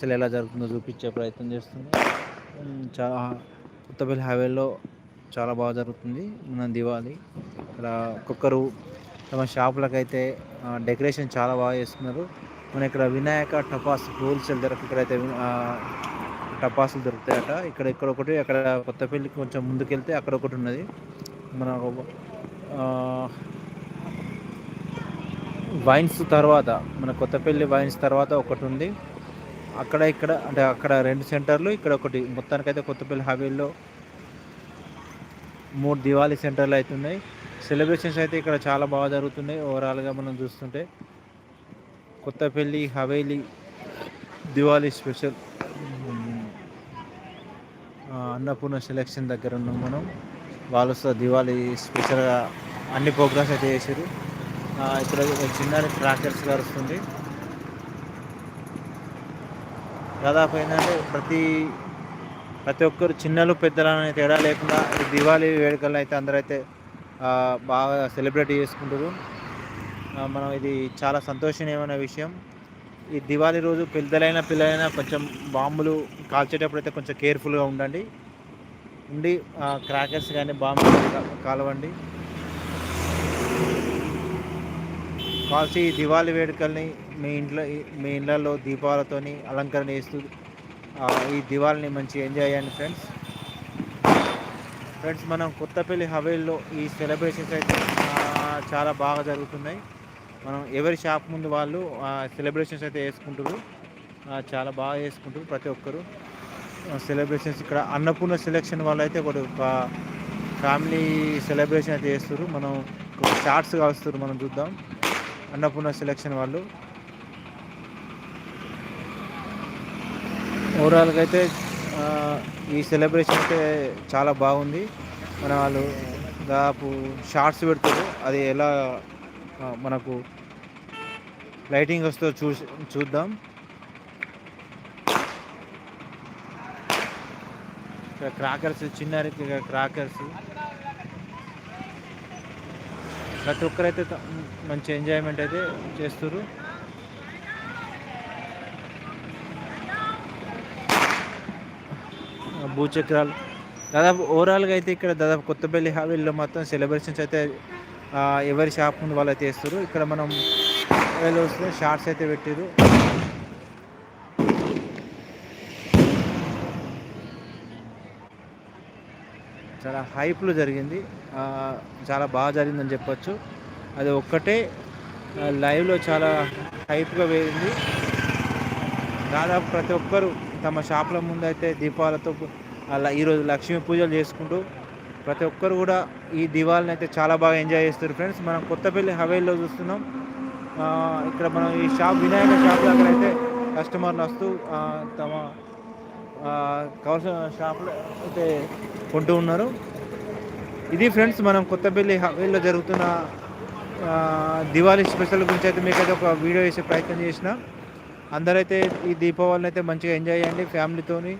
అసలు ఎలా జరుగుతుందో చూపించే ప్రయత్నం చేస్తుంది. చాలా కొత్తపల్లి హైవేలో చాలా బాగా జరుగుతుంది. మన దివాళీ. ఇక్కడ ఒక్కొక్కరు తమ షాపులకైతే డెకరేషన్ చాలా బాగా చేస్తున్నారు. మన ఇక్కడ వినాయక టపాస్ హోల్సేల్ ధరకు ఇక్కడైతే టపాసులు దొరుకుతాయట. ఇక్కడ ఇక్కడ ఒకటి అక్కడ కొత్తపల్లి కొంచెం ముందుకెళ్తే అక్కడ ఒకటి ఉన్నది. మన వైన్స్ తర్వాత మన కొత్తపల్లి వైన్స్ తర్వాత ఒకటి ఉంది. అక్కడ ఇక్కడ అంటే అక్కడ రెండు సెంటర్లు ఇక్కడ ఒకటి మొత్తానికైతే కొత్తపల్లి హవేల్లో మూడు దివాళీ సెంటర్లు అయితే ఉన్నాయి. సెలబ్రేషన్స్ అయితే ఇక్కడ చాలా బాగా జరుగుతున్నాయి. ఓవరాల్గా మనం చూస్తుంటే కొత్తపల్లి హవేలీ దివాళీ స్పెషల్ అన్నపూర్ణ సెలెక్షన్ దగ్గర ఉన్నాం మనం. వాళ్ళు దివాళీ స్పెషల్గా అన్ని ప్రోగ్రామ్స్ అయితే చేశారు. ఇక్కడ చిన్న క్రాకర్స్ వస్తుంది. దాదాపు ఏంటంటే ప్రతి ప్రతి ఒక్కరు చిన్నలు పెద్దలని తేడా లేకుండా దివాళీ వేడుకలను అయితే అందరైతే బాగా సెలబ్రేట్ చేసుకుంటారు మనం ఇది చాలా సంతోషనీయమైన విషయం. ఈ దివాళీ రోజు పెద్దలైన పిల్లలైనా కొంచెం బాంబులు కాల్చేటప్పుడు అయితే కొంచెం కేర్ఫుల్గా ఉండండి. ఉండి క్రాకర్స్ కానీ బాంబులు కాలవండి. కాల్చి దివాళీ వేడుకల్ని మీ ఇంట్లో మీ ఇళ్ళల్లో దీపాలతోని అలంకరణ చేస్తూ ఈ దివాళిని మంచి ఎంజాయ్ చేయండి ఫ్రెండ్స్. ఫ్రెండ్స్ మనం కొత్తపల్లి హవేల్లో ఈ సెలబ్రేషన్స్ అయితే చాలా బాగా జరుగుతున్నాయి. మనం ఎవరి షాప్ ముందు వాళ్ళు సెలబ్రేషన్స్ అయితే వేసుకుంటారు చాలా బాగా వేసుకుంటారు ప్రతి ఒక్కరు. సెలబ్రేషన్స్ ఇక్కడ అన్నపూర్ణ సెలెక్షన్ వాళ్ళు అయితే ఒకటి ఒక ఫ్యామిలీ సెలబ్రేషన్ అయితే చేస్తారు మనం షార్ట్స్ కావస్తారు మనం చూద్దాం. అన్నపూర్ణ సెలెక్షన్ వాళ్ళు. ఓవరాల్గా అయితే ఈ సెలబ్రేషన్ అయితే చాలా బాగుంది. మన వాళ్ళు దాదాపు షార్ట్స్ పెడతారు. అది ఎలా మనకు లైటింగ్ వస్తుందో చూ చూద్దాం. ఇక్కడ క్రాకర్స్ చిన్న క్రాకర్స్. ప్రతి ఒక్కరైతే మంచి ఎంజాయ్మెంట్ అయితే చేస్తారు భూచక్రాలు. దాదాపు ఓవరాల్గా అయితే ఇక్కడ దాదాపు కొత్తపల్లి హావీల్లో మొత్తం సెలబ్రేషన్స్ అయితే ఎవరి షాప్ ముందు వాళ్ళు అయితే వేస్తారు. ఇక్కడ మనం వస్తే షార్ట్స్ అయితే పెట్టారు చాలా హైప్లో జరిగింది. చాలా బాగా జరిగిందని చెప్పొచ్చు. అది ఒక్కటే లైవ్లో చాలా హైప్గా వేయింది దాదాపు ప్రతి ఒక్కరు తమ షాపుల ముందు అయితే దీపాలతో అలా ఈరోజు లక్ష్మీ పూజలు చేసుకుంటూ ప్రతి ఒక్కరు కూడా ఈ దివాళిని అయితే చాలా బాగా ఎంజాయ్ చేస్తారు ఫ్రెండ్స్. మనం కొత్తపల్లి హవేలీలో చూస్తున్నాం. ఇక్కడ మనం ఈ షాప్ వినాయక షాప్ దగ్గర అయితే కస్టమర్లు వస్తూ తమ కావాల్సిన షాప్లో అయితే కొంటూ ఉన్నారు. ఇది ఫ్రెండ్స్ మనం కొత్తపల్లి హవేలీలో జరుగుతున్న దివాళీ స్పెషల్ గురించి అయితే మీకైతే ఒక వీడియో వేసే ప్రయత్నం చేసిన. అందరైతే ఈ దీపావళిని అయితే మంచిగా ఎంజాయ్ చేయండి ఫ్యామిలీతోని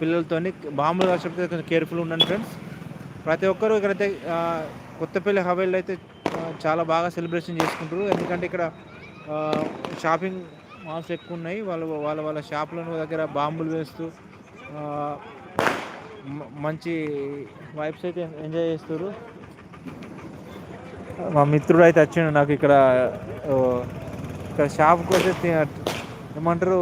పిల్లలతోని. బాంబులు కాసేపు కొంచెం కేర్ఫుల్ ఉండండి ఫ్రెండ్స్ ప్రతి ఒక్కరూ ఇక్కడైతే కొత్తపల్లి హవేల్లో అయితే చాలా బాగా సెలబ్రేషన్ చేసుకుంటారు ఎందుకంటే ఇక్కడ షాపింగ్ మాల్స్ ఎక్కువ ఉన్నాయి. వాళ్ళు వాళ్ళ వాళ్ళ షాపుల దగ్గర బాంబులు వేస్తూ మంచి వైబ్స్ అయితే ఎంజాయ్ చేస్తారు మా మిత్రుడు అయితే వచ్చిండు నాకు ఇక్కడ ఇక్కడ షాప్కి వచ్చి ఏమంటారు?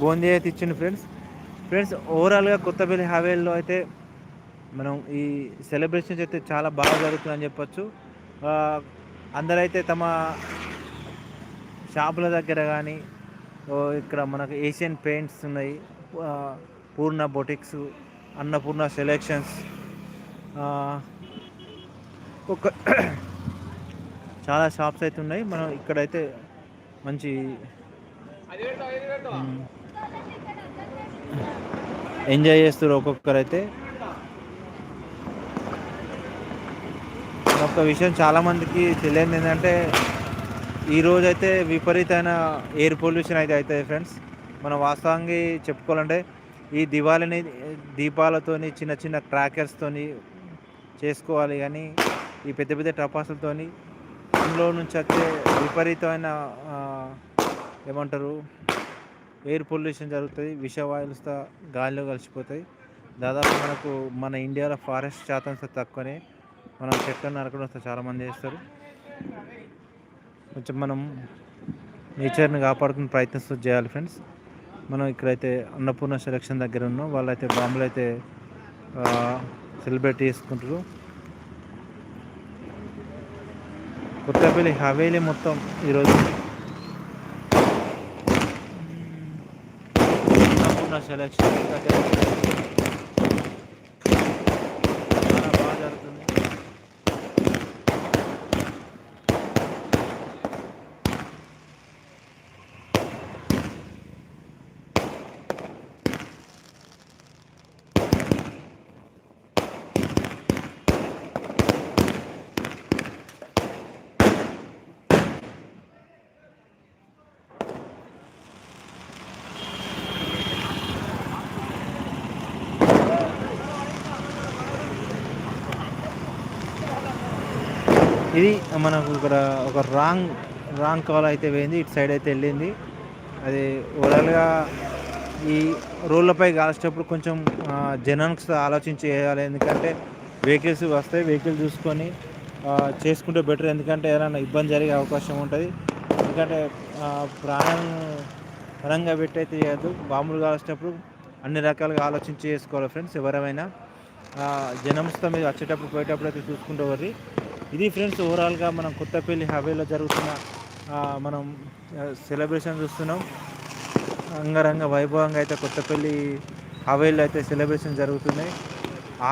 బూందీ అయితే ఇచ్చింది ఫ్రెండ్స్. ఫ్రెండ్స్ ఓవరాల్గా కొత్తపల్లి హవేల్లో అయితే మనం ఈ సెలబ్రేషన్స్ అయితే చాలా బాగా జరుగుతుందని చెప్పొచ్చు. అందరైతే తమ షాపుల దగ్గర కానీ ఇక్కడ మనకు ఏషియన్ పెయింట్స్ ఉన్నాయి. పూర్ణ బొటిక్స్ అన్నపూర్ణ సెలెక్షన్స్ ఒక చాలా షాప్స్ అయితే ఉన్నాయి. మనం ఇక్కడైతే మంచి ఎంజాయ్ చేస్తారు ఒక్కొక్కరు అయితే ఒక విషయం చాలామందికి తెలియదు ఏంటంటే ఈరోజు అయితే విపరీతమైన ఎయిర్ పొల్యూషన్ అయితే అవుతుంది ఫ్రెండ్స్. మనం వాస్తవంగా చెప్పుకోవాలంటే ఈ దివాళిని దీపాలతోని చిన్న చిన్న క్రాకర్స్తోని చేసుకోవాలి కానీ ఈ పెద్ద పెద్ద టపాసులతోని అందులో నుంచి వచ్చే విపరీతమైన ఏమంటారు? ఎయిర్ పొల్యూషన్ జరుగుతుంది విషవాయులుస్తా గాలిలో కలిసిపోతాయి దాదాపు మనకు మన ఇండియాలో ఫారెస్ట్ శాతం తక్కువనే. మనం చెట్లను నరకడం వస్తే చాలామంది చేస్తారు. కొంచెం మనం నేచర్ని కాపాడుకుని ప్రయత్నిస్తూ చేయాలి ఫ్రెండ్స్. మనం ఇక్కడైతే అన్నపూర్ణ సెలక్షన్ దగ్గర ఉన్నాం. వాళ్ళైతే బాంబులు అయితే సెలబ్రేట్ చేసుకుంటారు. కొత్తపల్లి హవేలీ మొత్తం ఈరోజు అన్నపూర్ణ సెలక్షన్ దగ్గర చాలా బాగా జరుగుతుంది ఇది మనకు ఇక్కడ ఒక రాంగ్ రాంగ్ కాల్ అయితే పోయింది ఇటు సైడ్ అయితే వెళ్ళింది. అది ఓవరాల్గా ఈ రోడ్లపై కాల్చేటప్పుడు కొంచెం జనానికి ఆలోచించి వేయాలి ఎందుకంటే వెహికల్స్ వస్తాయి వెహికల్ చూసుకొని చేసుకుంటే బెటర్. ఎందుకంటే ఏదైనా ఇబ్బంది జరిగే అవకాశం ఉంటుంది. ఎందుకంటే ప్రాణం పరంగా పెట్టి అయితే చేయద్దు. బాంబులు కాల్చేటప్పుడు అన్ని రకాలుగా ఆలోచించి చేసుకోవాలి ఫ్రెండ్స్. ఎవరైనా జనంస్తో మీద వచ్చేటప్పుడు పోయేటప్పుడు అయితే చూసుకుంటే వర్రి ఇది ఫ్రెండ్స్ ఓవరాల్గా మనం కొత్తపల్లి హవేలో జరుగుతున్న మనం సెలబ్రేషన్ చూస్తున్నాం. అంగరంగ వైభవంగా అయితే కొత్తపల్లి హవేలో అయితే సెలబ్రేషన్ జరుగుతున్నాయి.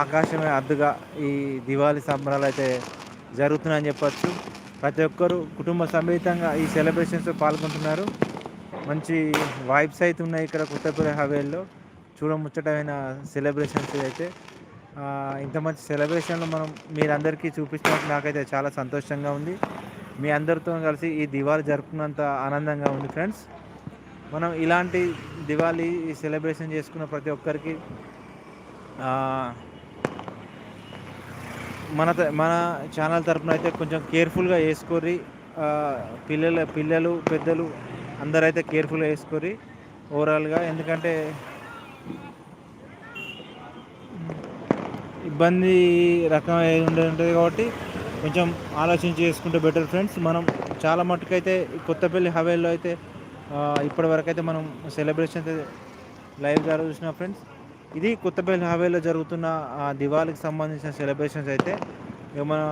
ఆకాశమే అద్దుగా ఈ దివాళీ సంబరాలు అయితే జరుగుతున్నాయని చెప్పచ్చు. ప్రతి ఒక్కరు కుటుంబ సమేతంగా ఈ సెలబ్రేషన్స్ పాల్గొంటున్నారు. మంచి వైబ్స్ అయితే ఉన్నాయి ఇక్కడ కొత్తపల్లి హవేల్లో. చూడముచ్చటమైన సెలబ్రేషన్స్ అయితే ఇంత మంచి సెలబ్రేషన్లు మనం మీరందరికీ చూపించినట్టు నాకైతే చాలా సంతోషంగా ఉంది. మీ అందరితో కలిసి ఈ దివాళీ జరుపుకున్నంత ఆనందంగా ఉంది ఫ్రెండ్స్. మనం ఇలాంటి దివాళీ సెలబ్రేషన్ చేసుకున్న ప్రతి ఒక్కరికి మన మన ఛానల్ తరఫున అయితే కొంచెం కేర్ఫుల్గా వేసుకొని పిల్లల పిల్లలు పెద్దలు అందరైతే కేర్ఫుల్గా వేసుకొని ఓవరాల్గా. ఎందుకంటే ఇబ్బంది రకం ఉంటుంది కాబట్టి కొంచెం ఆలోచించి చేసుకుంటే బెటర్ ఫ్రెండ్స్ మనం చాలా మట్టుకైతే కొత్తపల్లి హవేల్లో అయితే ఇప్పటి వరకు అయితే మనం సెలబ్రేషన్ అయితే లైవ్గా చూసిన ఫ్రెండ్స్ ఇది కొత్తపల్లి హవేలో జరుగుతున్న దివాళికి సంబంధించిన సెలబ్రేషన్స్ అయితే. మన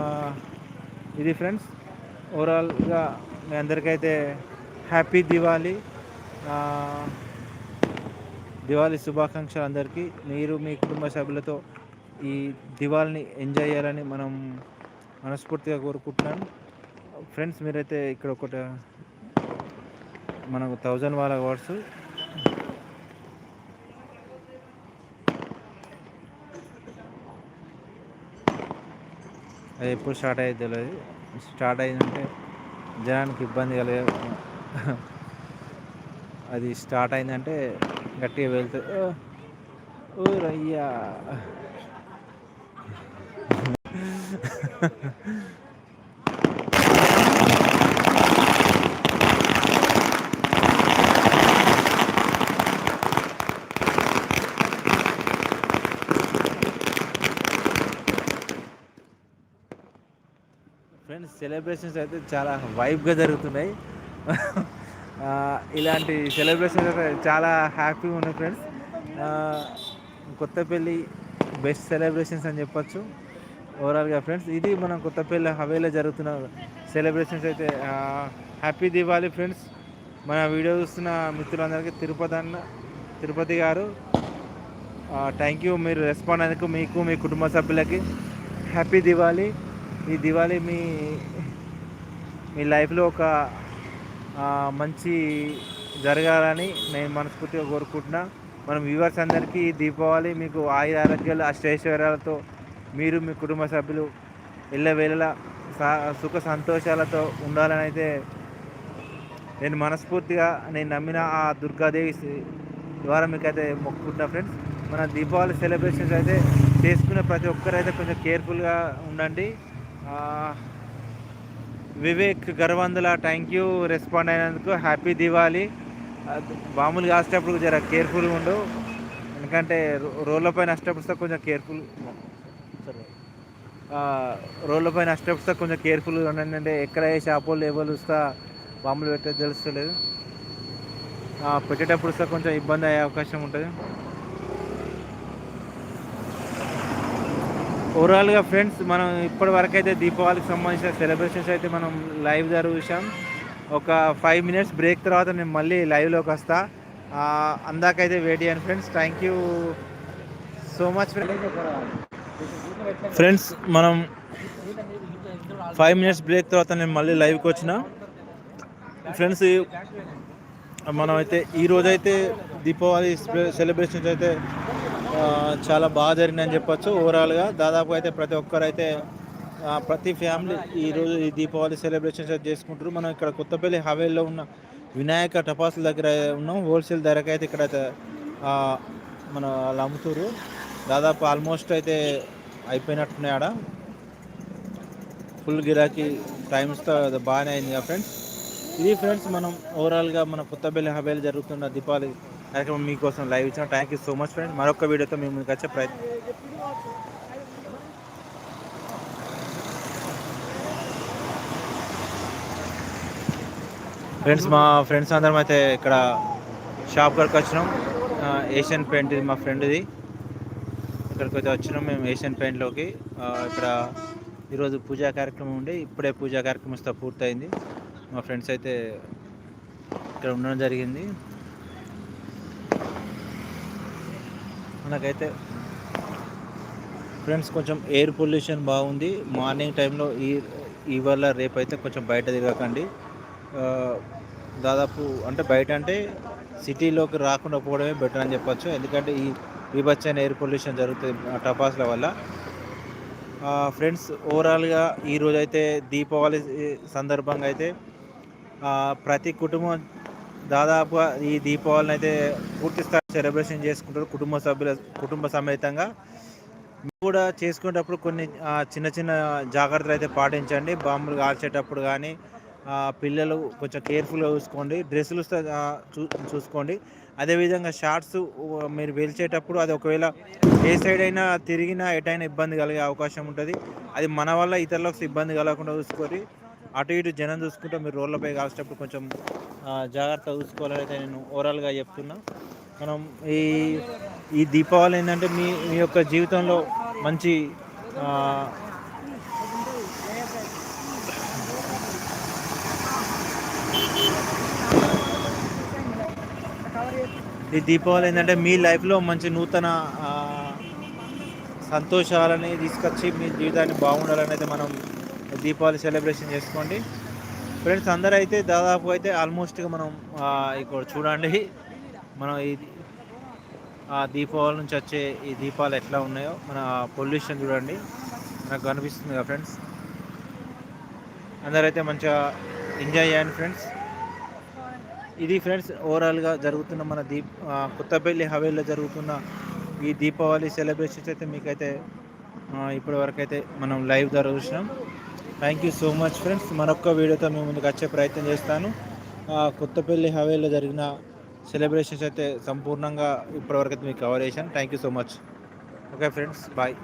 ఇది ఫ్రెండ్స్ ఓవరాల్గా మీ అందరికైతే హ్యాపీ దివాళీ. దివాళీ శుభాకాంక్షలు అందరికీ. మీరు మీ కుటుంబ సభ్యులతో ఈ దివాల్ని ఎంజాయ్ చేయాలని మనం మనస్ఫూర్తిగా కోరుకుంటున్నాను ఫ్రెండ్స్ మీరైతే ఇక్కడ ఒకటి మనకు థౌజండ్ వాళ్ళ అవార్డ్స్. అది ఎప్పుడు స్టార్ట్ అయ్యేది తెలియదు స్టార్ట్ అయిందంటే జనానికి ఇబ్బంది కలిగే అది స్టార్ట్ అయిందంటే గట్టిగా వెళ్తుంది ఓ రయ్యా ఫ్రెండ్స్ సెలబ్రేషన్స్ అయితే చాలా వైబ్గా జరుగుతున్నాయి. ఇలాంటి సెలబ్రేషన్స్ అయితే చాలా హ్యాపీగా ఉన్నాయి ఫ్రెండ్స్ కొత్త పెళ్ళి బెస్ట్ సెలబ్రేషన్స్ అని చెప్పచ్చు. ఓవరాల్గా ఫ్రెండ్స్ ఇది మనం కొత్తపల్లి హవేలో జరుగుతున్న సెలబ్రేషన్స్ అయితే హ్యాపీ దివాళీ ఫ్రెండ్స్ మన వీడియో చూస్తున్న మిత్రులందరికీ తిరుపతి అన్న తిరుపతి గారు థ్యాంక్ యూ మీరు రెస్పాండ్ అయినందుకు మీకు మీ కుటుంబ సభ్యులకి హ్యాపీ దివాళీ ఈ దివాళీ మీ మీ లైఫ్లో ఒక మంచి జరగాలని నేను మనస్ఫూర్తిగా కోరుకుంటున్నా. మనం వ్యూవర్స్ అందరికీ దీపావళి మీకు ఆయుర ఆరోగ్యాలు అష్టైశ్వర్యాలతో మీరు మీ కుటుంబ సభ్యులు ఎల్లవేళలా సుఖ సంతోషాలతో ఉండాలని అయితే నేను మనస్ఫూర్తిగా నేను నమ్మిన ఆ దుర్గాదేవి ద్వారా మీకు అయితే మొక్కుకుంటా ఫ్రెండ్స్. మన దీపావళి సెలబ్రేషన్స్ అయితే చేసుకునే ప్రతి ఒక్కరు అయితే కొంచెం కేర్ఫుల్గా ఉండండి. Vivek Garvandula thank you respond అయినందుకు హ్యాపీ దివాళీ. మామూలుగా కాసేటప్పుడు జర కేర్ఫుల్గా ఉండు. ఎందుకంటే రోడ్ల పైన వచ్చేటప్పుడు కొంచెం కేర్ఫుల్ రోడ్ల పైన వచ్చేటప్పుడు కొంచెం కేర్ఫుల్గా ఉండండి అంటే ఎక్కడ ఏ షాపులు లేబుల్ వస్తా బాంబులు పెట్టే తెలుస్తలేదు. పెట్టేటప్పుడు సార్ కొంచెం ఇబ్బంది అయ్యే అవకాశం ఉంటుంది. ఓవరాల్గా ఫ్రెండ్స్ మనం ఇప్పటి వరకు అయితే దీపావళికి సంబంధించిన సెలబ్రేషన్స్ అయితే మనం లైవ్ ద్వారా చూసాం ఒక ఫైవ్ మినిట్స్ బ్రేక్ తర్వాత నేను మళ్ళీ లైవ్లోకి వస్తా. అందాకైతే వెయిట్ చేయండి friends. Thank you so much friends friends మనం ఫైవ్ మినిట్స్ బ్రేక్ తర్వాత నేను మళ్ళీ లైవ్కి వచ్చిన. ఫ్రెండ్స్ మనం అయితే ఈరోజైతే దీపావళి సెలబ్రేషన్స్ అయితే చాలా బాగా జరిగిందని చెప్పొచ్చు. ఓవరాల్గా దాదాపు అయితే ప్రతి ఒక్కరు అయితే ప్రతి ఫ్యామిలీ ఈరోజు ఈ దీపావళి సెలబ్రేషన్స్ చేసుకుంటారు మనం ఇక్కడ కొత్తపల్లి హవేల్లో ఉన్న వినాయక టపాసుల దగ్గర ఉన్నాం. హోల్సేల్ ధరకు అయితే ఇక్కడ అయితే మన వాళ్ళు అమ్ముతారు దాదాపు ఆల్మోస్ట్ అయితే అయిపోయినట్టున్నాయి ఆడ. ఫుల్ గిరాకీ టైమ్స్తో బాగానే అయింది ఫ్రెండ్స్ ఇది ఫ్రెండ్స్ మనం ఓవరాల్గా మన కొత్తపల్లి హవేలు జరుగుతున్న దీపావళి కార్యక్రమం మీకోసం లైవ్ ఇచ్చిన. Thank you so much friends మరొక వీడియోతో మేము ముందుకు వచ్చే ప్రయత్నం. ఫ్రెండ్స్ మా ఫ్రెండ్స్ అందరం అయితే ఇక్కడ షాప్ వరకు వచ్చినాం. ఏషియన్ పెయింట్ ఇది మా ఫ్రెండ్ది అక్కడికి అయితే వచ్చినాం మేము ఏషియన్ పెయింట్లోకి ఇక్కడ ఈరోజు పూజా కార్యక్రమం ఉండి ఇప్పుడే పూజా కార్యక్రమం పూర్తయింది. మా ఫ్రెండ్స్ అయితే ఇక్కడ ఉండడం జరిగింది. మనకైతే ఫ్రెండ్స్ కొంచెం ఎయిర్ పొల్యూషన్ బాగుంది. మార్నింగ్ టైంలో ఈ ఇవాళ రేపు అయితే కొంచెం బయట తిరగకండి. దాదాపు అంటే బయట అంటే సిటీలోకి రాకుండా పోవడమే బెటర్ అని చెప్పచ్చు. ఎందుకంటే ఈ విభచ్చైన ఎయిర్ పొల్యూషన్ జరుగుతుంది టపాస్ల వల్ల. ఫ్రెండ్స్ ఓవరాల్గా ఈరోజు అయితే దీపావళి సందర్భంగా అయితే ప్రతి కుటుంబం దాదాపుగా ఈ దీపావళిని అయితే పూర్తి స్థాయి సెలబ్రేషన్ చేసుకుంటారు కుటుంబ సభ్యుల కుటుంబ సమేతంగా. కూడా చేసుకునేటప్పుడు కొన్ని చిన్న చిన్న జాగ్రత్తలు అయితే పాటించండి. బాంబులు కాల్చేటప్పుడు కానీ పిల్లలు కొంచెం కేర్ఫుల్గా చూసుకోండి. డ్రెస్సులు చూ చూసుకోండి. అదేవిధంగా షార్ట్స్ మీరు వెలిచేటప్పుడు అది ఒకవేళ ఏ సైడ్ అయినా తిరిగినా ఎటైనా ఇబ్బంది కలిగే అవకాశం ఉంటుంది. అది మన వల్ల ఇతరులకు ఇబ్బంది కలగకుండా చూసుకొని అటు ఇటు జనం చూసుకుంటే మీరు రోడ్లపై కాల్చేటప్పుడు కొంచెం జాగ్రత్త చూసుకోవాలని అయితే నేను ఓవరాల్గా చెప్తున్నా. మనం ఈ ఈ దీపావళి ఏంటంటే మీ మీ యొక్క జీవితంలో మంచి ఈ దీపావళి ఏంటంటే మీ లైఫ్లో మంచి నూతన సంతోషాలని తీసుకొచ్చి మీ జీవితాన్ని బాగుండాలని అయితే మనం దీపావళి సెలబ్రేషన్ చేసుకోండి. ఫ్రెండ్స్ అందరూ అయితే దాదాపు అయితే ఆల్మోస్ట్గా మనం ఇక్కడ చూడండి. మనం ఈ దీపావళి నుంచి వచ్చే ఈ దీపాలు ఎట్లా ఉన్నాయో మన పొల్యూషన్ చూడండి. మనకు కనిపిస్తుంది కదా ఫ్రెండ్స్. అందరైతే మంచిగా ఎంజాయ్ చేయండి ఫ్రెండ్స్. ఇది ఫ్రెండ్స్ ఓవరాల్గా జరుగుతున్న మన దీప్ కొత్తపల్లి హవేలీలో జరుగుతున్న ఈ దీపావళి సెలబ్రేషన్స్ అయితే మీకైతే ఇప్పటి వరకు అయితే మనం లైవ్ ద్వారా చూసినాం. Thank you so much friends మరొక వీడియోతో మేము ముందుకు వచ్చే ప్రయత్నం చేస్తాను. కొత్తపల్లి హవేలో జరిగిన సెలబ్రేషన్స్ అయితే సంపూర్ణంగా ఇప్పటివరకు అయితే మీకు కవర్ చేశాను. Thank you so much okay friends bye